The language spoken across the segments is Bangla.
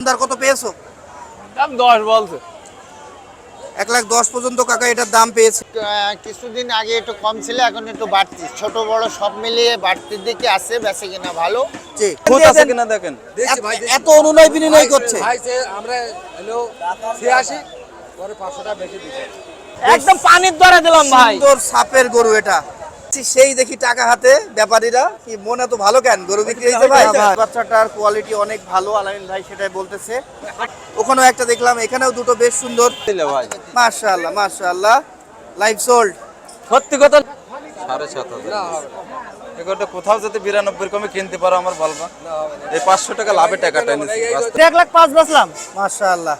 দাম কত পেয়েছ? দাম দশ বলছে। এক লাখ দশ পর্যন্ত কাকা এটার দাম পেয়েছে। কিছুদিন আগে একটু কম ছিল এখন একটু বাড়তি। ছোট বড় সব মিলিয়ে বাড়তির দিকে আছে বেশি কিনা ভালো। আছে কিনা দেখেন? এত- এত অনুনয় বিনয় করছে। আমরা হলো ছিয়াশি পরে বেশি দিচ্ছি। একদম পানির দরে দিলাম ভাই। সুন্দর সাপের গরু এটা। সেই দেখি টাকা হাতে ব্যাপারীরা কি মনে তো ভালো কেন? গরু বিক্রি হয়েছে ভাই? বাচ্চাটার কোয়ালিটি অনেক ভালো আলামিন ভাই সেটাই বলতেছে। ওখানেও একটা দেখলাম এখানেও দুটো বেশ সুন্দর। দিলে ভাই? মাশাআল্লাহ মাশাআল্লাহ। লাইভ সোল্ড সত্যি কথা? সাড়ে সাত হাজার। কোথাও যদি বিরানব্বই কমে কিনতে পারো আমার বলবা এই পাঁচশো টাকা লাভে টাকাটা এক লাখ পাঁচ বেচলাম। মাশাআল্লাহ।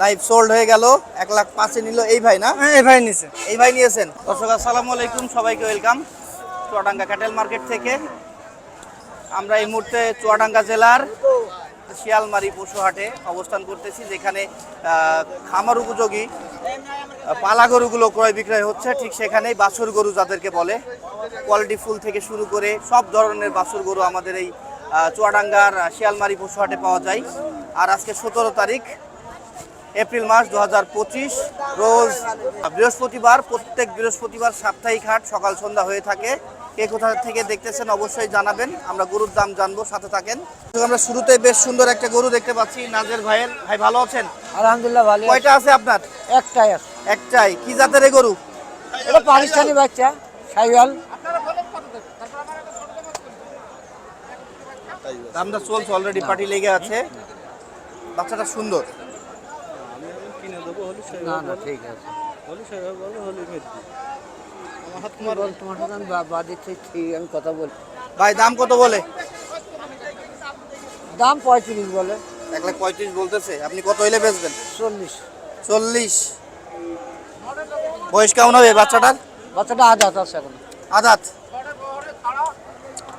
লাইভ সোল্ড হয়ে গেল এক লাখ পাঁচে নিল এই ভাই না? এই ভাই নিছে। এই ভাই নিয়েছেন। দর্শক আসসালামু আলাইকুম সবাইকে ওয়েলকাম চুয়াডাঙ্গা ক্যাটেল মার্কেট থেকে। আমরা এই মুহূর্তে চুয়াডাঙ্গা জেলার শিয়ালমারি পশু হাটে অবস্থান করতেছি যেখানে খামার উপযোগী পালা গরুগুলো ক্রয় বিক্রয় হচ্ছে। ঠিক সেখানেই বাছুর গরু যাদেরকে বলে কোয়ালিটি ফুল থেকে শুরু করে সব ধরনের বাছুর গরু আমাদের এই চুয়াডাঙ্গার শিয়ালমারি পশু হাটে পাওয়া যায়। আর আজকে সতেরো তারিখ এপ্রিল মাস দু হাজার পঁচিশ রোজ বৃহস্পতিবার প্রত্যেক বৃহস্পতিবার সাপ্তাহিক হাট সকাল সন্ধ্যা হয়ে থাকে। কে কোথা থেকে দেখতেছেন অবশ্যই জানাবেন। আমরা গরুর দাম জানব সাথে থাকেন। আমরা শুরুতে বেশ সুন্দর একটা গরু দেখতে পাচ্ছি নাজের ভাইয়ের। ভাই ভালো আছেন? আলহামদুলিল্লাহ ভালো কয়টা আছে আপনার? একটাই আছে। একটাই। কি জাতের এই গরু? এটা পাকিস্তানি বাচ্চা সাইওয়াল। দামটা চলছে অলরেডি পার্টি লেগে আছে। বাচ্চাটা সুন্দর। না না ঠিক আছে। তোমার তোমার সাথে আমি বা- ঠিক আমি কথা বলি। ভাই দাম কত বলে? দাম পঁয়ত্রিশ বলে। এক লাখ পঁয়ত্রিশ বলতেছে। আপনি কত হইলে বেচবেন? চল্লিশ। চল্লিশ। বয়স কেমন হবে বাচ্চাটার? বাচ্চাটা হাত আছে এখন। আদাত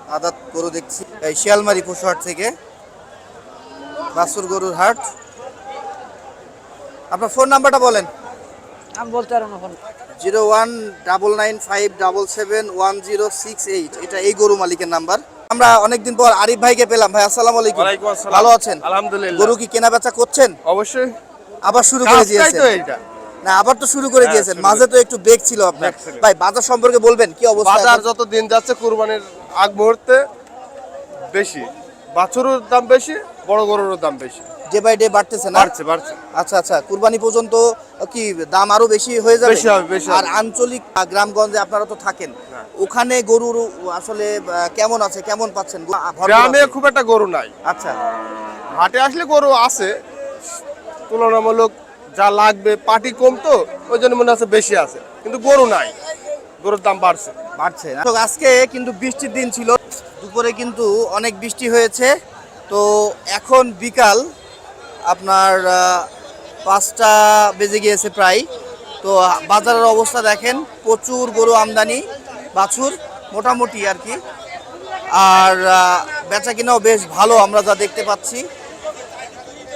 আদাত গরু দেখছি। এই শিয়ালমারি পশু হাট থেকে। বাসুর গরুর হাট। আপনার ফোন নাম্বারটা বলেন। আমি বলতে পারব না phone. Zero one double nine five double seven one zero six eight এটা এই গরু মালিকের নাম্বার। আমরা অনেকদিন পর আরিফ ভাইকে পেলাম। ভাই আসসালামু আলাইকুম। ভালো আছেন? আলহামদুলিল্লাহ। গরু কি কেনা বেচা করছেন? অবশ্যই। আবার শুরু করে দিয়েছেন। না আবার তো শুরু করে হ্যাঁ, দিয়েছেন। মাঝে তো একটু বেগ ছিল আপনার। ভাই বাজার সম্পর্কে বলবেন কি অবস্থা বাজার যত দিন যাচ্ছে কুরবানির আগ মুহূর্তে বেশি। বাছুরের দাম বেশি বড় গরুর দাম বেশি। ডে বাই ডে বাড়তেছে না? বাড়ছে বাড়ছে। আচ্ছা আচ্ছা কুরবানি পর্যন্ত কি দাম আরও বেশি হয়ে যাবে? বেশি হবে, বেশি আর আঞ্চলিক গ্রামগঞ্জে আপনারা তো থাকেন। ওখানে গরুর আসলে কেমন আছে? কেমন পাচ্ছেন গ্রামে খুব একটা গরু নাই। আচ্ছা। হাটে আসলে গরু আছে। তুলনামূলক যা লাগবে পাটি কম তো ওই জন্য মনে হচ্ছে বেশি আছে। কিন্তু গরু নাই। গরুর দাম বাড়ছে। বাড়ছে না? তো আজকে কিন্তু বৃষ্টির দিন ছিল। দুপুরে কিন্তু অনেক বৃষ্টি হয়েছে। তো এখন বিকাল আপনার পাঁচটা বেজে গিয়েছে প্রায়। তো বাজারের অবস্থা দেখেন, প্রচুর গরু আমদানি, বাছুর, মোটামুটি আর কি। আর বেচা কিনাও বেশ ভালো, আমরা যা দেখতে পাচ্ছি।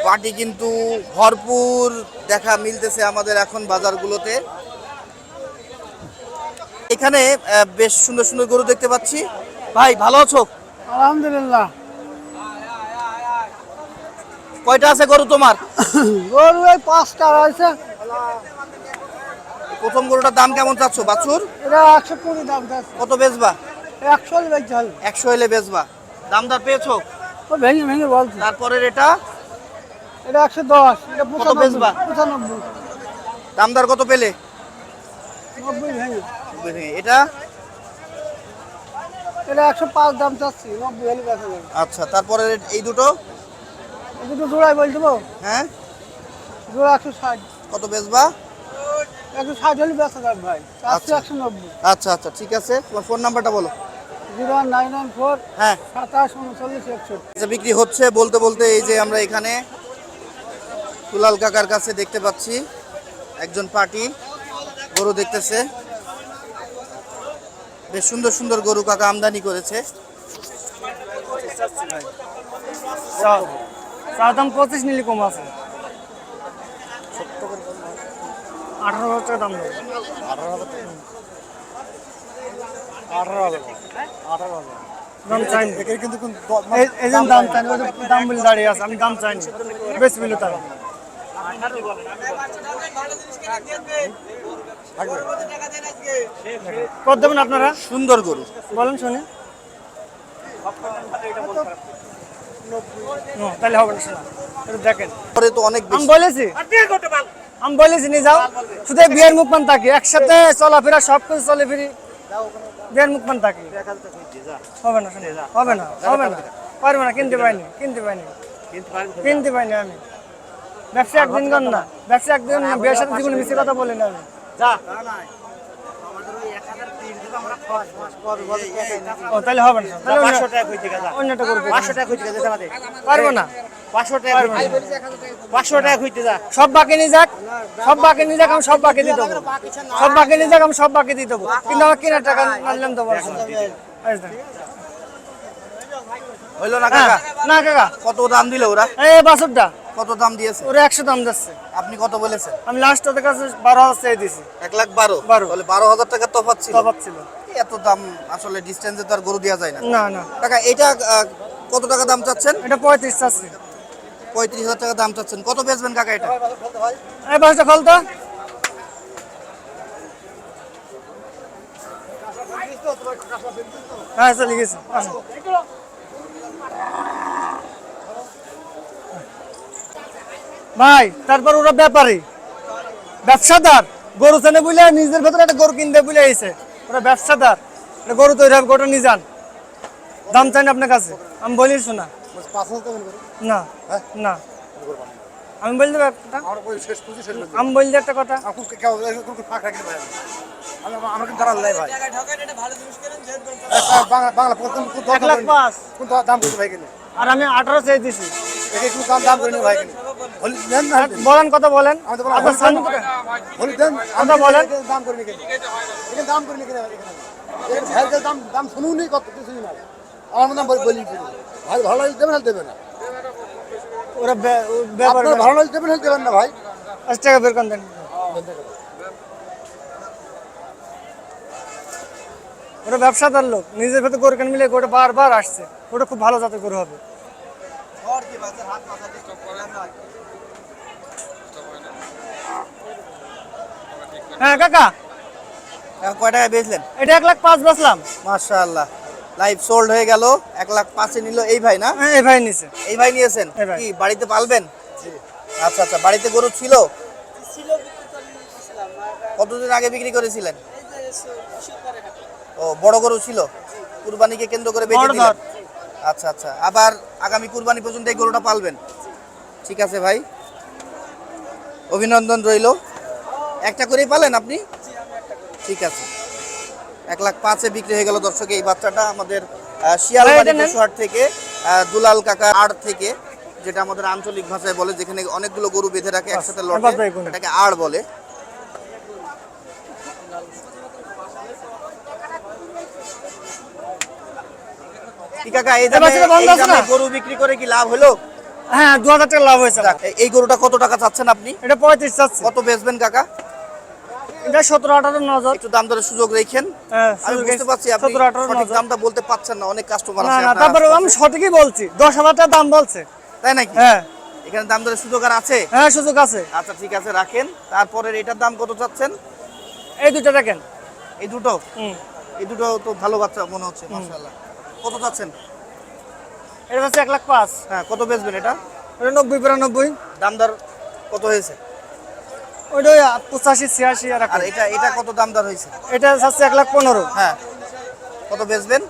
পাটি কিন্তু ভরপুর দেখা মিলতেছে আমাদের এখন বাজারগুলোতে। এখানে বেশ সুন্দর সুন্দর গরু দেখতে পাচ্ছি। ভাই, ভালো আছো? আলহামদুলিল্লাহ। কয়টা আছে গরু তোমার? গরু এই পাঁচটা রয়েছে। প্রথম গরুটার দাম কেমন চাচ্ছ বাছুর? এটা একশো কুড়ি দাম কত বেচবা? একশো বেচতে হবে। একশো হলে বেচবা। দামদার পেয়েছ? ও ভেঙে ভেঙে বলছি। তারপরের এটা? এটা একশো দশ এটা পঁচানব্বই বেচবা? পঁচানব্বই। দামদার কত পেলে? নব্বই ভেঙে। এটা? এটা একশো পাঁচ দাম চাচ্ছি নব্বই হলে বেচা যাবে। আচ্ছা তারপরে এই দুটো? দুটো জোড়াই বল দেবো। হ্যাঁ? জোড়া একশো ষাট। কত বেচবা? একশো ষাট হলে বেচা যাবে ভাই। চারশো আচ্ছা। একশো নব্বই। আচ্ছা আচ্ছা ঠিক আছে। তোমার ফোন নাম্বারটা বলো। জিরো নাইন ওয়ান ফোর হ্যাঁ। সাতাশ উনচল্লিশ একষট্টি। আচ্ছা বিক্রি হচ্ছে বলতে বলতে এই যে আমরা এখানে কুলাল কাকার কাছে দেখতে পাচ্ছি। একজন পার্টি গরু দেখতেছে। বেশ সুন্দর সুন্দর গরু কাকা আমদানি করেছে। চার দাম পঁচিশ নিলে কম আছে। আঠারো হাজার টাকা দাম আঠারো হাজার। আঠারো হাজার আঠারো হাজার দাম চাইনি এই- এই জন্য দাম চাইনি দাম বলে দাঁড়িয়ে আছে আমি দাম চাইনি বেশি বিলো তারা কত দেবেন আপনারা? সুন্দর গরু। বলেন শুনি। তাহলে হবে না শোনা। দেখেন। পরে তো অনেক আমি বলেছি। আমি বলেছি নিয়ে যাও। শুধু বিয়ের মুখমান থাকি একসাথে চলাফেরা সব কিছু চলে ফিরি বিয়ের মুখমান থাকি হবে না হবে না হবে না। পারবে না কিনতে পাইনি কিনতে পাইনি কিনতে পাইনি আমি। ব্যবসা একদিন কর না। ব্যবসা একদিন না বিয়ের সাথে জীবনে মিশে কথা বলি না আমি। ও তাহলে হবে না। তাহলে অন্য- অন্যটা করবে। পারব না। পাঁচশো টাকা পাঁচশো টাকা খুঁজতে যা। সব বাকি নিয়ে যাক। সব বাকি নিয়ে যাক আমি সব বাকি দিয়ে দেবো। সব বাকি নিয়ে যাক আমি সব বাকি দিয়ে দেবো। কিন্তু আমার কেনার টাকা মানলাম দেবো। হইল না হ্যাঁ, কাকা না কাকা। কত দাম দিল ওরা? এই বাসুরটা কত দাম দিয়েছে? ওরা একশো দাম যাচ্ছে আপনি কত বলেছেন? আমি লাস্ট ওদের কাছে বারো হাজার চেয়ে দিছি এক লাখ বারো? বারো। তাহলে বারো হাজার টাকা তফাৎ ছিল। তফাৎ ছিল। এত দাম আসলে ডিস্টেন্সে তো আর গরু দেওয়া যায় না। না না। কাকা এটা কত টাকা দাম চাচ্ছেন? এটা পঁয়ত্রিশ চাচ্ছি। পঁয়ত্রিশ হাজার টাকা দাম চাচ্ছেন। কত বেচবেন কাকা এটা? এই বাসটা খোল তো। হ্যাঁ চলে গেছে। ভাই তারপর ওরা ব্যাপারী। ব্যবসাদার গরু চেনে বুঝলে নিজের ভেতরে একটা গরু কিনতে বুঝলে এসে ওরা ব্যবসাদার গরু তৈরি হবে গরুটা নিয়ে যান। দাম চাই না আপনার কাছে? আমি বলি শোনা না না। আমি বলি দেবো একটা আমি বলি একটা কথা। আর আমি আঠারো চেয়ে দিছি একে কোন দাম দাম করে নি ভাই। হলি দেন না। বলেন কথা বলেন। আমি তো বললাম, আপনার সামনে হলি দেন। কথা বলেন। দাম করে নি কিনে দাম করে নি কিনে দাম দাম শুনুন কত কিছুই না আমার মনে বলি বলি ভাই ভালো লাগলে দেবেন না না। ওরা ব্যাপার ভালো লাগলে দেবেন দেবেন না ভাই। পাঁচ টাকা বের করেন দেন। ওরা ব্যবসাদার লোক। নিজের ভেতর গরু কেন মিলে গোটা বারবার আসছে। ওটা খুব ভালো জাতের গরু হবে। হ্যাঁ কাকা। কয় টাকায় বেচলেন? এটা এক লাখ পাঁচ বেচলাম। মাশাআল্লাহ। লাইভ সোল্ড হয়ে গেল এক লাখ পাঁচে নিল এই ভাই না? হ্যাঁ এই ভাই নিছে। এই ভাই নিয়েছেন? কি বাড়িতে পালবেন? আচ্ছা আচ্ছা বাড়িতে গরু ছিল? কতদিন আগে বিক্রি করেছিলেন? ও বড় গরু ছিল? কুরবানিকে কেন্দ্র করে বেঁচে দিলেন। আচ্ছা আচ্ছা। আবার আগামী কুরবানি পর্যন্ত এই গরুটা পালবেন? ঠিক আছে ভাই। অভিনন্দন রইল। একটা করেই পালেন আপনি? ঠিক আছে। এক লাখ পাঁচে বিক্রি হয়ে গেল দর্শক এই বাচ্চাটা আমাদের শিয়ালবাড়ি পশুহাট থেকে দুলাল কাকা আড় থেকে যেটা আমাদের আঞ্চলিক ভাষায় বলে যেখানে অনেকগুলো গরু বেঁধে রাখে একসাথে দেখুন। এটাকে আড় বলে। কাকা এই দামে? গরু বিক্রি করে কি লাভ হলো? হ্যাঁ দু হাজার টাকা লাভ হয়েছে। এই গরুটা কত টাকা চাচ্ছেন আপনি? এটা পঁয়ত্রিশ কত বেচবেন কাকা? এটা সতেরো আঠারো নজর একটু দাম দরের সুযোগ রেখেন। হ্যাঁ, আমি বুঝতে পারছি আপনি সঠিক দামটা বলতে পারছেন না অনেক কাস্টমার আছে তারপরে আমি সঠিকই বলছি দশ হাজার টাকা দাম বলছে। তাই নাকি? হ্যাঁ। এখানে দাম দরের সুযোগ আর আছে? হ্যাঁ সুযোগ আছে। আচ্ছা ঠিক আছে রাখেন। তারপরে এটার দাম কত চাচ্ছেন? এই দুটো দেখেন। এই দুটো? এই দুটো তো ভালো বাচ্চা মনে হচ্ছে মাশাআল্লাহ। কত চাচ্ছেন? এটা হচ্ছে এক লাখ পাঁচ। হ্যাঁ কত বেচবেন এটা? ওটা নব্বই বিরানব্বই। দাম দর কত হয়েছে? ওইটা ওই পঁচাশি ছিয়াশি আর আর এটা এটা কত দাম দর হয়েছে? এটা হচ্ছে এক লাখ পনেরো। হ্যাঁ। কত বেচবেন?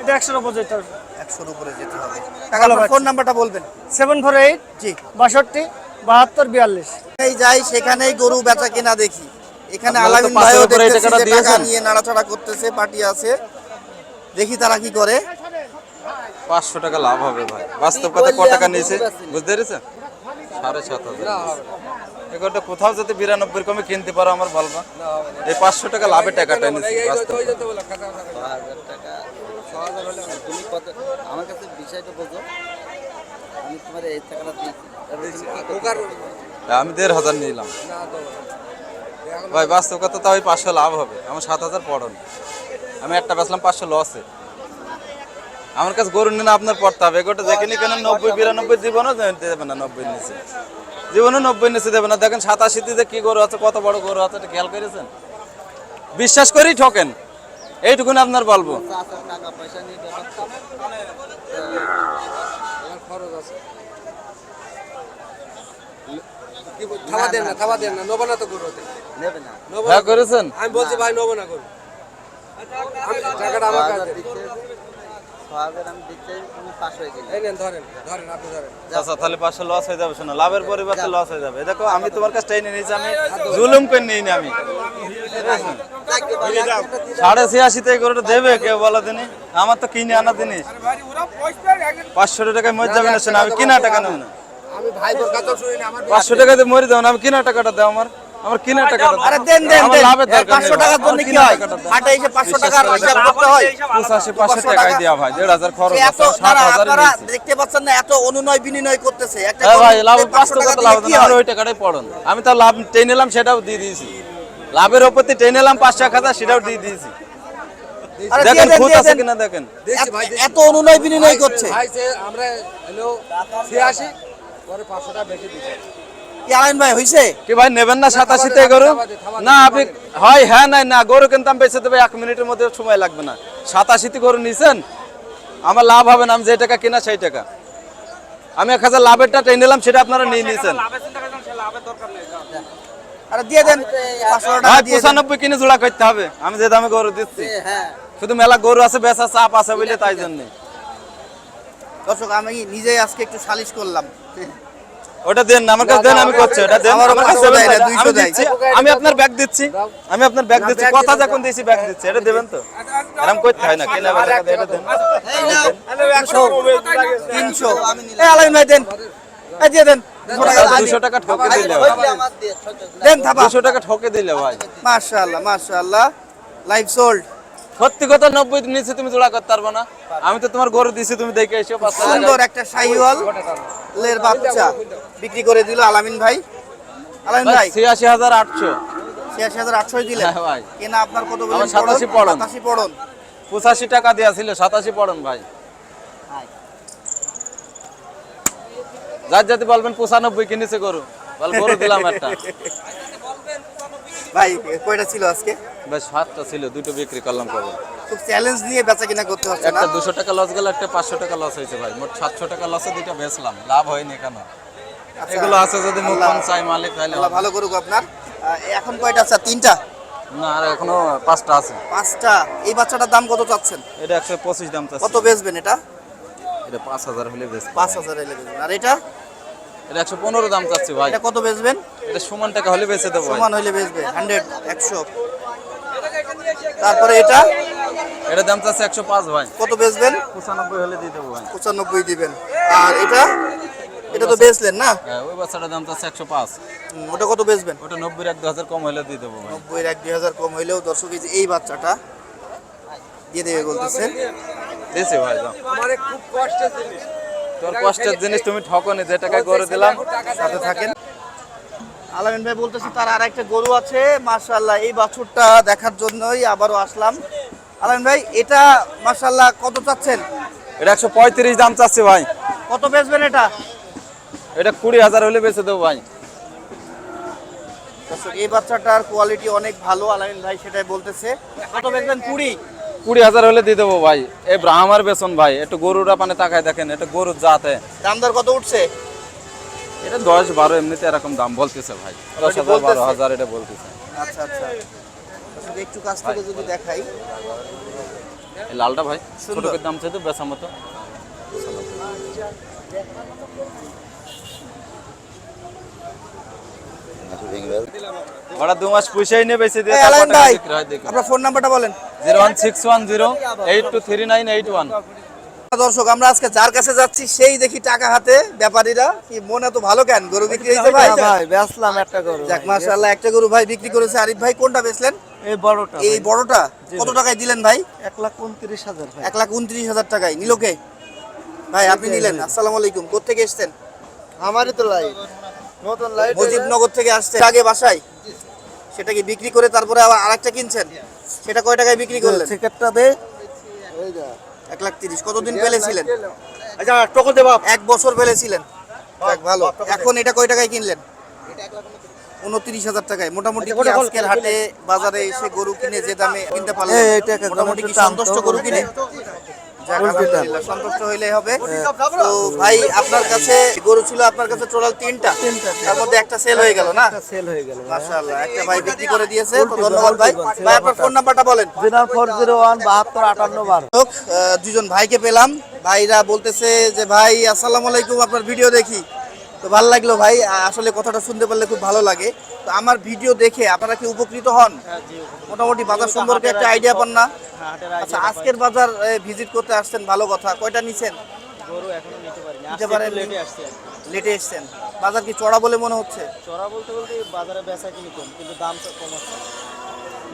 এটা একশোর উপর যেতে হবে। একশোর উপরে যেতে হবে। টাকা ফোন নাম্বারটা বলবেন। সেভেন ফোর এইট জি। বাষট্টি বাহাত্তর বিয়াল্লিশ। এই যাই সেখানেই গরু বেচা কেনা দেখি। এখানে আপনারা তো আলামিন ভাইও দেখতেছি টাকা নিয়ে নাড়াচাড়া করতেছে পার্টি আছে। দেখি তারা কি করে। পাঁচশো টাকা লাভ হবে ভাই। বাস্তব কথা ক টাকা নিয়েছে? বুঝতে পেরেছেন? সাড়ে সাত হাজার। এগুলোটা কোথাও যদি বিরানব্বই কমে কিনতে পারো আমার বলবা। এই পাঁচশো টাকা লাভের টাকাটা নিয়েছি তুমি কত আমার কাছে বিষয়টা বোঝো। আমি তোমার এই টাকাটা দিয়েছি। তারপরে তুমি কি করতে আমি দেড় হাজার নিলাম। ভাই বাস্তব কথা তাও ওই পাঁচশো লাভ হবে। আমার সাত হাজার পড়ন। আমি একটা বেচলাম পাঁচশো লসে আমার কাছে গরু নিলে আপনার পড়তে হবে। এগোটা দেখেনি কেন নব্বই বিরানব্বই জীবনও দেবে না নব্বই নিচে। জীবনে নব্বই নিচে দেবে না। দেখেন সাতাশিতে কি গরু আছে কত বড় গরু আছে এটা খেয়াল করেছেন? বিশ্বাস করেই ঠকেন। এইটুকুনি আপনার বলব। চাচার টাকা পয়সা নিয়ে ব্যাপার তো। থাবা দেন না থাবা দেন না। নেব না তো গরু নেবে না। হ্যাঁ করেছেন? আমি বলছি ভাই নেব না গরু। টাকাটা আমার কাছে। দিচ্ছে আমি দিচ্ছে তুমি পাশ হয়ে গেলে এই নেন ধরেন ধরেন আপনি ধরেন। আচ্ছা তাহলে পাঁচশো লস হয়ে যাবে শোনো লাভের পরিবর্তে লস হয়ে যাবে। দেখো আমি তোমার কাছ নিয়ে নিয়েছি আমি জুলুম করে নিই আমি। সাড়ে ছিয়াশিতে গরুটা দেবে কেউ বলো দিনই আমার তো কিনে আনা জিনিস। পাঁচশো টাকায় মরে যাবে না শোনো আমি কিনা টাকা নেব না। পাঁচশো টাকাতে মরে যাব না আমি কিনা টাকাটা দাও আমার। আমার কিনা দাও আরে দেন দেন দেন। লাভের দরকার নেই। পাঁচশো ভাই। টাকার জন্য কি হয়? হাটে এসে পাঁচশো টাকার হিসাব করতে হয়? পঁচাশি পাঁচশো টাকায় দেওয়া ভাই দেড় হাজার খরচ এত আপনারা দেখতে পাচ্ছেন না এত অনুনয় বিনিময় করতেছে। একটা ভাই লাভ 500 টাকা লাভ ওই টাকাটাই পড়ুন। আমি তো লাভ টেনে নিলাম সেটাও দিয়ে দিয়েছি। লাভের ওপর দিয়ে টেনে নিলাম পাঁচশো এক হাজার সেটাও দিয়ে দিয়েছি। দেখেন খুঁত আছে কিনা দেখেন। এত- এত অনুনয় বিনিময় করছে। ভাই সে আমরা হলো ছিয়াশি পরে পাঁচশো টাকা বেশি দিচ্ছে। কি ভাই হইছে? কি ভাই নেবেন না সাতাশিতে গরু? না আপনি হয় হ্যাঁ নাই না গরু কিন্তু আমি বেঁচে দেবো এক মিনিটের মধ্যে সময় লাগবে না। সাতাশিতে গরু নিছেন? আমার লাভ হবে না আমি যে টাকা কিনা সেই টাকা। আমি এক হাজার লাভেরটা টেনে নিলাম সেটা আপনারা নিয়ে নিয়েছেন আরে দিয়ে দেন পাঁচশো টাকা দিয়ে দেন। পঁচানব্বই কিনে জোড়া করতে হবে আমি যে দামে গরু দিচ্ছি। হ্যাঁ। শুধু মেলা গরু আছে বেচা চাপ আছে বলে তাই জন্য। দর্শক আমি নিজেই আজকে একটু সালিশ করলাম। ওটা দেন আমার কাছে দেন আমি করছি ওটা দেন আমার কাছে আমি। দিচ্ছি আমি আপনার ব্যাগ দিচ্ছি আমি আপনার ব্যাগ দিচ্ছি কথা যখন দিয়েছি ব্যাগ দিচ্ছি এটা দেবেন তো? এরকম করতে হয় না কেনা কথা, এটা দেন। তিনশো। এই আলাইন ভাই দেন। এই দিয়ে দেন। দুশো টাকা ঠকে দিলে দেন থাপা। দুশো টাকা ঠকে দিলে ভাই। মাশাআল্লাহ মাশাআল্লাহ। লাইভ সোল্ড সত্যি কথা নব্বই নিচে তুমি জোড়া করতে পারবে না। আমি তো তোমার গরু দিছি তুমি দেখে এসো সুন্দর একটা লের বাচ্চা বিক্রি করে দিল আলামিন ভাই। আলামিন ভাই ছিয়াশি হাজার আটশো। ছিয়াশি হাজার আটশোই দিলেন। হ্যাঁ ভাই। কেনা আপনার কত আমার 87 পড়ন। সাতাশি পড়ন। পঁচাশি টাকা দেওয়া ছিল সাতাশি পড়ুন ভাই। যার যাতে বলবেন পঁচানব্বই কিনেছে গরু। বল গরু দিলাম একটা। ভাই কয়টা ছিল আজকে? বেশ সাতটা ছিল দুটো বিক্রি করলাম কবে? খুব চ্যালেঞ্জ নিয়ে বেচা কিনা করতে হচ্ছে একটা দুশো টাকা লস গেল একটা পাঁচশো টাকা লস হয়েছে ভাই। মোট সাতশো টাকা লসে দুইটা বেচলাম লাভ হয়নি কেন? আচ্ছা, এগুলো আছে যদি মুখ চাই মালিক তাহলে। ভালো করুক আপনার। এখন কয়টা আছে? তিনটা? না আর এখনও পাঁচটা আছে। পাঁচটা। এই বাচ্চাটার দাম কত চাচ্ছেন? এটা একশো পঁচিশ দাম কত বেচবেন এটা? এটা পাঁচ হাজার হলে বেশ পাঁচ হাজার এলে বেচবেন। আর এটা? এটা একশো পনেরো দাম চাচ্ছি ভাই। এটা কত বেচবেন? এটা সমান টাকা হলে বেচে দেবো সমান হইলে বেচবে হান্ড্রেড একশো। তারপরে এটা? এটা দাম চাচ্ছে একশো পাঁচ ভাই। কত বেচবেন? পঁচানব্বই হলে দিয়ে দেবো ভাই। পঁচানব্বই দিবেন। আর এটা? এটা তো বেচলেন না? হ্যাঁ ওই বাচ্চাটার দাম চাচ্ছে একশো পাঁচ। ওটা কত বেচবেন? ওটা নব্বই এক দু হাজার কম হলে দিয়ে দেবো ভাই। নব্বই এক দুই হাজার কম হইলেও দর্শক এই এই বাচ্চাটা দিয়ে দেবে বলতেছে। দিয়েছি ভাই দাম। আমারে খুব কষ্টের তোর কষ্টের জিনিস তুমি ঠকনি যে টাকায় করে দিলাম সাথে থাকেন। আলামিন ভাই বলতেছে তার আর একটা গরু আছে মাশাল্লাহ এই বাছুরটা দেখার জন্যই আবারও আসলাম। আলামিন ভাই এটা মাশাল্লাহ কত চাচ্ছেন? এটা একশো পঁয়ত্রিশ দাম চাচ্ছি ভাই। কত বেচবেন এটা? এটা কুড়ি হাজার হলে বেচে দেবো ভাই। এই বাচ্চাটার কোয়ালিটি অনেক ভালো আলামিন ভাই সেটাই বলতেছে। কত বেচবেন? কুড়ি। কুড়ি হাজার হলে দিয়ে দেবো ভাই। এই ব্রাহ্মার বেসন ভাই একটু গরুরা পানে তাকায় দেখেন এটা গরুর জাতে দাম দর কত উঠছে? এটা দশ বারো এমনিতে এরকম দাম বলতেছে ভাই। দশ হাজার বারো হাজার এটা বলতেছে। আচ্ছা আচ্ছা। একটু কাছ থেকে যদি দেখাই। লালটা ভাই। ছোটকের দাম চাইতো বেচা মতো। ওরা দু মাস পয়সাই নিয়ে বেশি দিয়ে আপনার ফোন নাম্বারটা বলেন। Zero one six one zero eight two three nine eight one দর্শক আমরা আজকে যার কাছে যাচ্ছি সেই দেখি টাকা হাতে। ব্যাপারীরা কি মন এত ভালো কেন? গরু বিক্রি হয়েছে ভাই? ভাই বেচলাম একটা গরু। যাক মাশাআল্লাহ একটা গরু ভাই বিক্রি করেছে। আরিফ ভাই কোনটা বেচলেন? এই বড়টা এই বড়টা? কত টাকায় দিলেন ভাই? এক লাখ উনত্রিশ হাজার ভাই। এক লাখ উনত্রিশ হাজার টাকায়। নিল কে? ভাই আপনি নিলেন। আসসালামু আলাইকুম। কোথেকে এসছেন? আমারই তো লাইট। নতুন লাইট। মুজিবনগর থেকে আসছেন আগে বাসায়? সেটা কি বিক্রি করে তারপরে আবার আরেকটা কিনছেন? সেটা কয় টাকায় বিক্রি করলেন? সেক্ষেত্রে দে এক লাখ তিরিশ কতদিন ফেলেছিলেন আচ্ছা টোকন দেবা এক বছর ফেলেছিলেন ভালো। এখন এটা কয় টাকায় কিনলেন? উনত্রিশ হাজার টাকায়। মোটামুটি আজকের হাটে বাজারে এসে গরু কিনে যে দামে কিনতে পারলেন? মোটামুটি কি সন্তুষ্ট গরু কিনে? সন্তুষ্ট হইলে হবে। তো ভাই আপনার কাছে গরু ছিল আপনার কাছে টোটাল তিনটা। তার মধ্যে একটা সেল হয়ে গেল না? সেল হয়ে গেল মাশাআল্লাহ একটা ভাই বিক্রি করে দিয়েছে তো ধন্যবাদ ভাই। ভাই আপনার ফোন নাম্বারটা বলেন। জিরো ফোর জিরো ওয়ান বাহাত্তর আটান্ন বারো। লোক আহ, দুজন ভাইকে পেলাম। ভাইরা বলতেছে যে ভাই আসসালামু আলাইকুম আপনার ভিডিও দেখি। তো ভালো লাগল ভাই আসলে কথাটা শুনতে পারলে খুব ভালো লাগে। তো আমার ভিডিও দেখে আপনারা কি উপকৃত হন? মোটামুটি বাজার সম্পর্কে একটা আইডিয়া পান না? আচ্ছা আজকের বাজার ভিজিট করতে আসছেন ভালো কথা। কয়টা নিছেন? নিতে পারিনি। লেটে এসছেন। বাজার কি চড়া বলে মনে হচ্ছে? চড়া বলতে বলতে বাজারে বেচা কিনি কম কিন্তু দাম তো কমাচ্ছে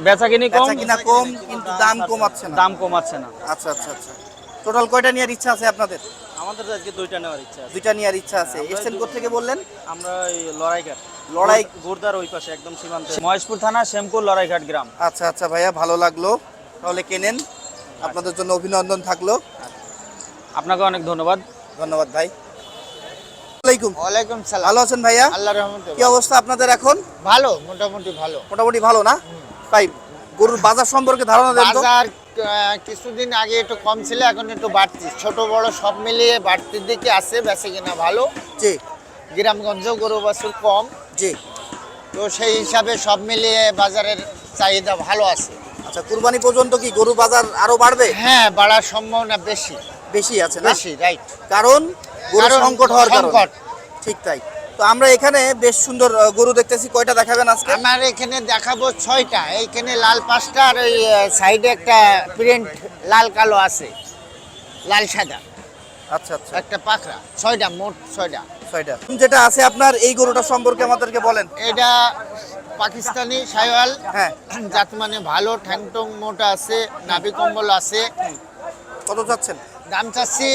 বেচা কিনি কম? কিনা কম কিন্তু দাম কমাচ্ছে না। দাম কমাচ্ছে না। আচ্ছা আচ্ছা আচ্ছা। টোটাল কয়টা নেওয়ার ইচ্ছা আছে আপনাদের? আমাদের তো আজকে দুইটা নেওয়ার ইচ্ছা আছে। দুইটা নেওয়ার ইচ্ছা আছে। এসছেন থেকে বললেন? আমরা এই লড়াইঘাট। লড়াই গুরদার ওই পাশে একদম সীমান্তে। মহেশপুর থানা শ্যামপুর লড়াইঘাট গ্রাম। আচ্ছা আচ্ছা ভাইয়া ভালো লাগল। তাহলে কেনেন? আপনাদের জন্য অভিনন্দন থাকল। আপনাকে অনেক ধন্যবাদ। ধন্যবাদ ভাই। আসসালামাইকুম ওয়ালাইকুম সালাম। ভালো আছেন ভাইয়া? আল্লাহ রহমতে কি অবস্থা আপনাদের এখন? ভালো মোটামুটি ভালো। মোটামুটি ভালো না? ভাই গরুর বাজার সম্পর্কে ধারণা দেন তো। বাজার কিছুদিন আগে একটু কম ছিল এখন একটু বাড়তি। ছোট বড় সব মিলিয়ে বাড়তির দিকে আছে বেশি কিনা ভালো। জি। গ্রামগঞ্জেও গরু বাছুর কম। জি। তো সেই হিসাবে সব মিলিয়ে বাজারের চাহিদা ভালো আছে। আচ্ছা কুরবানি পর্যন্ত কি গরু বাজার আরও বাড়বে? হ্যাঁ বাড়ার সম্ভাবনা বেশি। বেশি আছে না? বেশি রাইট কারণ গরু সংকট হওয়ার কারণে। ঠিক তাই। তো আমরা এখানে বেশ সুন্দর গরু দেখতেছি। কয়টা দেখাবেন আজকে? আমার এখানে দেখাবো ছয়টা। এইখানে লাল পাঁচটা আর ওই সাইডে একটা প্রিন্ট লাল কালো আছে। লাল সাদা। আচ্ছা আচ্ছা। একটা পাখরা। ছয়টা মোট ছয়টা। ছয়টা। যেটা আছে আপনার এই গরুটা সম্পর্কে আমাদেরকে বলেন। এটা পাকিস্তানি সাইওয়াল হ্যাঁ। জাত মানে ভালো ঠ্যাংটং মোটা আছে নাভি কম্বল আছে। কত চাচ্ছেন? দাম চাচ্ছি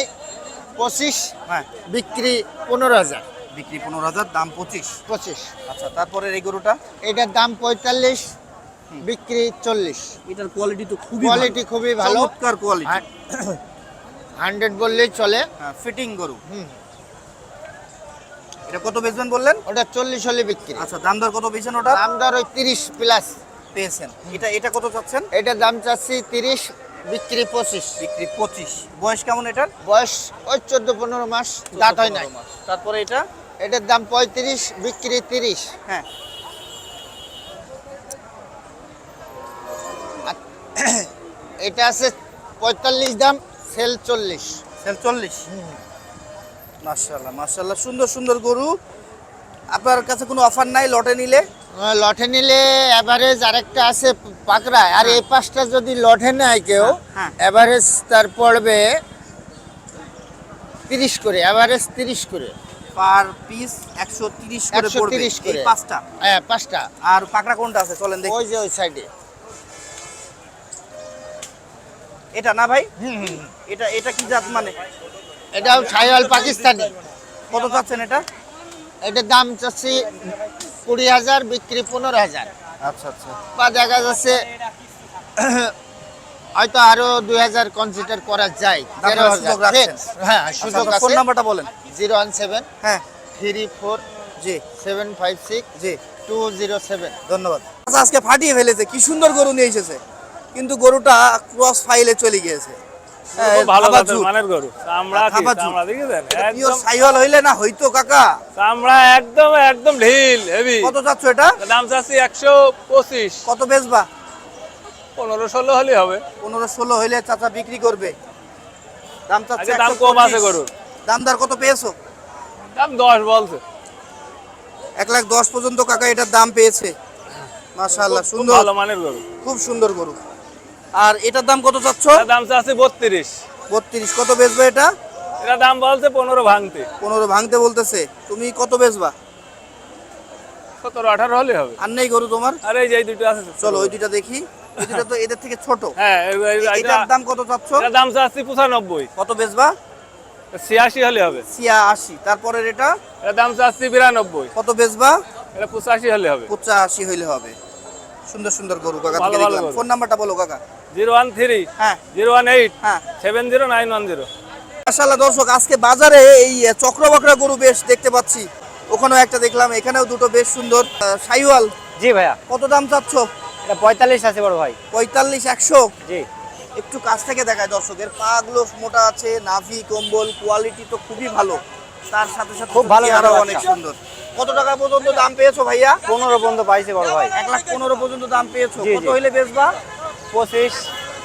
পঁচিশ হ্যাঁ। বিক্রি পনেরো হাজার। বিক্রি পনেরো হাজার দাম পঁচিশ। পঁচিশ। আচ্ছা তারপরে এই গরুটা? এটার দাম পঁয়তাল্লিশ বিক্রি চল্লিশ। এটার কোয়ালিটি তো খুবই কোয়ালিটি খুবই ভালো। চমৎকার কোয়ালিটি হান্ড্রেড বললেই চলে। হ্যাঁ ফিটিং গরু। হুম। এটা কত বেচবেন বললেন? ওটা চল্লিশ হলে বিক্রি। আচ্ছা দাম দর কত পেয়েছেন ওটা? দাম দর ওই তিরিশ প্লাস পেয়েছেন। এটা এটা কত চাচ্ছেন? এটার দাম চাচ্ছি তিরিশ বিক্রি পঁচিশ। বিক্রি পঁচিশ। বয়স কেমন এটার? বয়স ওই চোদ্দ পনেরো মাস দাঁত হয় নাই। তারপরে এটা? এটার দাম পঁয়ত্রিশ বিক্রি তিরিশ। হ্যাঁ। এটা আছে পঁয়তাল্লিশ দাম সেল চল্লিশ। সেল চল্লিশ? মার্শাল্লাহ মার্শাল্লাহ সুন্দর সুন্দর গরু। আপনার কাছে কোনো অফার নাই লটে নিলে? আহ, লটে নিলে অ্যাভারেজ আরেকটা আছে পাকড়ায় আর এই পাঁচটা যদি লটে নেয় কেউ হ্যাঁ। অ্যাভারেজ তার পড়বে তিরিশ করে অ্যাভারেজ তিরিশ করে। পার পিস একশো তিরিশ করে পড়বে। এই পাঁচটা। হ্যাঁ পাঁচটা। আর পাকড়া কোনটা আছে? চলেন দেখি। ওই যে ওই সাইডে এটা না ভাই? এটা এটা কি জাত মানে? ছাইওয়াল পাকিস্তানি। কত চাচ্ছেন এটা? এটার দাম চাচ্ছি কুড়ি হাজার বিক্রি পনেরো হাজার। আচ্ছা আচ্ছা। বা দেখা যাচ্ছে হয়তো আরও দুই হাজার কনসিডার করা যায়। হ্যাঁ সুযোগ ফোন নাম্বারটা বলেন। জিরো ওয়ান সেভেন হ্যাঁ। থ্রি ফোর জি। সেভেন ফাইভ সিক্স জি। Two zero seven. ধন্যবাদ। আচ্ছা, আজকে ফাটিয়ে ফেলেছে। কি সুন্দর গরু নিয়ে এসেছে। কিন্তু গরুটা ক্রস ফাইলে চলে গিয়েছে। হ্যাঁ, ভালো। মানের গরু। হইলে না হইতো কাকা। চামড়া একদম একদম ঢিল হেভি কত চাচ্ছ এটা? দাম চাচ্ছি একশো পঁচিশ। কত বেচবা? পনেরো ষোলো হলেই হবে। পনেরো ষোলো হইলে চাচা বিক্রি করবে। দাম চাচ্ছে দাম কম আছে গরুর। দাম দর কত পেয়েছ? দাম দশ বলছে। এক লাখ দশ পর্যন্ত কাকা এটার দাম পেয়েছে। মাশাআল্লাহ সুন্দর। ভালো মানের গরু। খুব সুন্দর গরু। আর এটার দাম কত চাচ্ছ? দাম চাচ্ছি বত্রিশ। বত্রিশ কত বেচবে এটা? এটা দাম বলছে পনেরো ভাঙতে। পনেরো ভাঙতে বলতেছে। তুমি কত বেচবা? সতেরো আঠারো হলে হবে। আর নেই গরু তোমার? আর এই যে এই দুটো আছে চলো ওই দুইটা দেখি। ওই দুইটা তো এদের থেকে ছোট। হ্যাঁ এটার দাম কত চাচ্ছ? দাম চাচ্ছি পঁচানব্বই। কত বেচবা? ছিয়াশি হলে হবে। ছিয়া আশি তারপরে এটা দাম চাচ্ছি বিরানব্বই। কত বেচবা? এটা পঁচাশি হলে হবে। পঁচাশি হইলে হবে। সুন্দর সুন্দর গরু কাকা। ফোন নাম্বারটা বলো কাকা। জিরো ওয়ান থ্রি হ্যাঁ। জিরো ওয়ান এইট হ্যাঁ। Seven zero nine one zero. মাশাআল্লাহ দর্শক আজকে বাজারে এই চক্রবকরা গরু বেশ দেখতে পাচ্ছি। ওখানেও একটা দেখলাম এখানেও দুটো বেশ সুন্দর। সাইওয়াল। জি ভাইয়া। কত দাম চাচ্ছ? এটা পঁয়তাল্লিশ আছে বড় ভাই। পঁয়তাল্লিশ একশো? জি। একটু কাছ থেকে দেখায় দর্শকের পা গুলো মোটা আছে নাভি কম্বল কোয়ালিটি তো খুবই ভালো। তার সাথে সাথে খুব ভালো বাচ্চা। অনেক সুন্দর। কত টাকা পর্যন্ত দাম পেয়েছ ভাইয়া? পনেরো পর্যন্ত পাইছে বড় ভাই। এক লাখ পনেরো পর্যন্ত দাম পেয়েছ। কত হইলে বেচবা? পঁচিশ।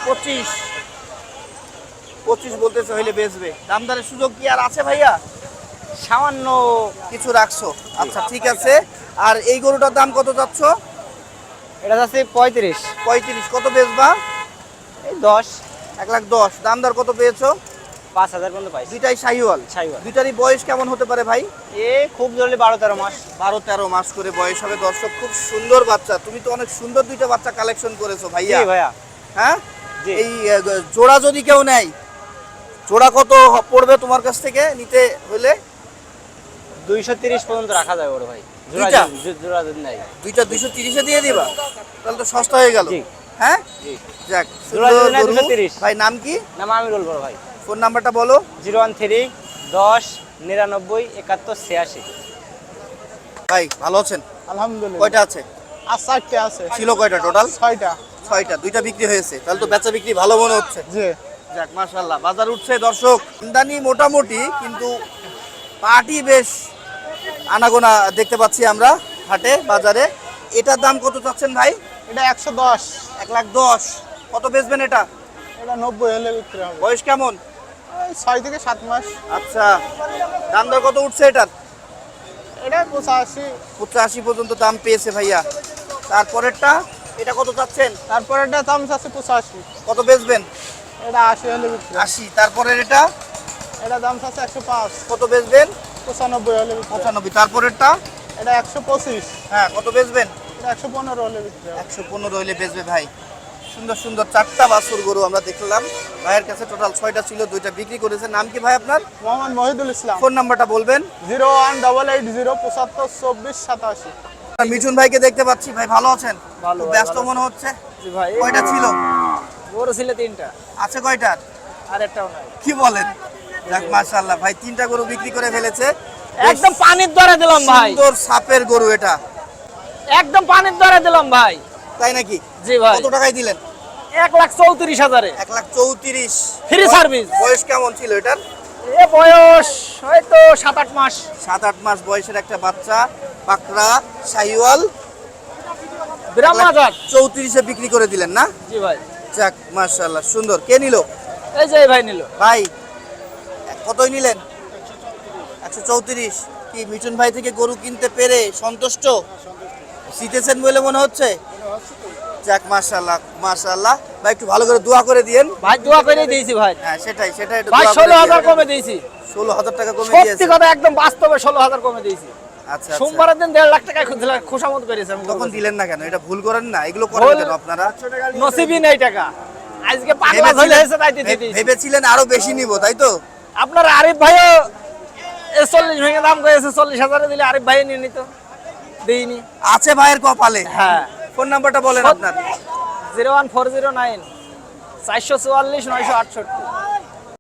পঁচিশ। পঁচিশ বলতেছে হইলে বেচবে। দামদারের সুযোগ কি আর আছে ভাইয়া? সামান্য কিছু রাখছো। আচ্ছা ঠিক আছে। আর এই গরুটার দাম কত যাচ্ছ এটা যাচ্ছে পঁয়ত্রিশ। পঁয়ত্রিশ। কত বেচবা? দশ এক লাখ দশ। দামদার কত পেয়েছ? পাঁচ হাজার পর্যন্ত পাইছি। দুইটাই শাহিওয়াল সাইওয়াল। দুইটারই বয়স কেমন হতে পারে ভাই? এ খুব জরুরি বারো তেরো মাস। বারো তেরো মাস করে বয়স হবে। দর্শক খুব সুন্দর বাচ্চা। তুমি তো অনেক সুন্দর দুইটা বাচ্চা কালেকশন করেছ ভাইয়া। ভাইয়া। হ্যাঁ। এই জোড়া যদি কেউ নেয় জোড়া কত পড়বে তোমার কাছ থেকে নিতে হলে? দুইশো তিরিশ পর্যন্ত রাখা যায় বড় ভাই। জোড়া দুইটা? জোড়া নাই দুইটা দুইশো তিরিশে দিয়ে দিবা? তাহলে তো সস্তা হয়ে গেল। জি। হ্যাঁ? যাক জোড়া সুন্দর যদি নেয় গরু। 230 ভাই নাম কি? নাম আমি বলব ভাই। ফোন নাম্বারটা বলো। জিরো ওয়ান থ্রি দশ নিরানব্বই একাত্তর ছিয়াশি। ভাই ভালো আছেন? আলহামদুলিল্লাহ। কয়টা আছে? আর চারটে আছে। ছিল কয়টা টোটাল ছয়টা। ছয়টা। দুইটা বিক্রি হয়েছে। তাহলে তো বেচা বিক্রি ভালো মনে হচ্ছে। জি। যাক মাশাল্লাহ বাজার উঠছে দর্শক। আমদানি মোটামুটি কিন্তু পাটি বেশ আনাগোনা দেখতে পাচ্ছি আমরা হাটে বাজারে। এটার দাম কত চাচ্ছেন ভাই? এটা একশো দশ এক লাখ দশ। কত বেচবেন এটা? এটা নব্বই হলে বিক্রি হবে। বয়স কেমন? ছয় থেকে সাত মাস। আচ্ছা দাম দর কত উঠছে এটার? এটা পঁচাশি। পঁচাশি পর্যন্ত দাম পেয়েছে ভাইয়া। তারপরেরটা এটা কত চাচ্ছেন? তারপরে এটা দাম আছে পঁচাশি। কত বেচবেন? এটা আশি হলে বিক্রি আশি। তারপরের এটা? এটা দাম আছে একশো পাঁচ। কত বেচবেন? পঁচানব্বই হলে পঁচানব্বই। তারপরেরটা? এটা একশো পঁচিশ। হ্যাঁ কত বেচবেন? একশো পনেরো হলে। একশো পনেরো বেচবে ভাই। সুন্দর সুন্দর চারটা বাছুর গরু আমরা দেখলাম। ভাইয়ের কাছে টোটাল ছয়টা ছিল দুইটা বিক্রি করেছে। নাম কি ভাই আপনার? মোহাম্মদ মহিদুল ইসলাম। ফোন নাম্বারটা বলবেন? Zero one double eight zero পঁচাত্তর চব্বিশ সাতাশি। মিঠুন ভাইকে দেখতে পাচ্ছি। ভাই ভালো আছেন? ভালো, ব্যস্ত মনে হচ্ছে? ভাই। কয়টা ছিল? বড় ছিল তিনটা। আছে কয়টার আর একটাও নাই। কি বলেন? যাক মাশাআল্লাহ। ভাই তিনটা গরু বিক্রি করে ফেলেছে। একদম পানির দরে দিলাম ভাই। সুন্দর সাপের গরু এটা। একদম পানির দরে দিলাম ভাই। তাই নাকি? জি ভাই। কত টাকায় দিলেন? এক লাখ চৌত্রিশ হাজারে। এক লাখ চৌত্রিশ। ফ্রি সার্ভিস বয়স কেমন ছিল এটার? এ বয়স হয়তো সাত আট মাস। সাত আট মাস বয়সের একটা বাচ্চা পাকড়া শাহিওয়াল বিরাম চৌত্রিশে বিক্রি করে দিলেন না? জি ভাই। যাক মাশাআল্লাহ সুন্দর। কে নিল? এই যে ভাই নিল। ভাই কতই নিলেন? একশো চৌত্রিশ। কি মিঠুন ভাই থেকে গরু কিনতে পেরে সন্তুষ্ট? জিতেছেন বলে মনে হচ্ছে? যাক মাশাআল্লাহ মাশাআল্লাহ। ভাই একটু ভালো করে দোয়া করে দিয়েন। ভাই দোয়া করে দিয়েছি ভাই। হ্যাঁ সেটাই সেটাই ভাই ষোলো হাজার কমে দিয়েছি। ষোলো হাজার টাকা কমে সত্যি কথা একদম বাস্তবে ষোলো হাজার কমে দিয়েছি। আচ্ছা আচ্ছা। সোমবারের দিন দেড় লাখ টাকায় খোসামত করেছি আমি তখন দিলেন না কেন? এটা ভুল করেন না এগুলো করেন কেন আপনারা? নসিবই নেই টাকা। আজকে পাগলা ধরে হয়েছে তাই দিয়ে দিয়েছি। ভেবেছিলেন আরও বেশি নিব তাই তো? আপনার আরিফ ভাইও এ চল্লিশ ভেঙে দাম করেছে চল্লিশ হাজারে দিলে আরিফ ভাই নিয়ে নিত। দিইনি। আছে ভাইয়ের কপালে। হ্যাঁ। ফোন নাম্বারটা বলেন আপনার। Zero one four zero nine চারশো চুয়াল্লিশ নয়শো আটষট্টি।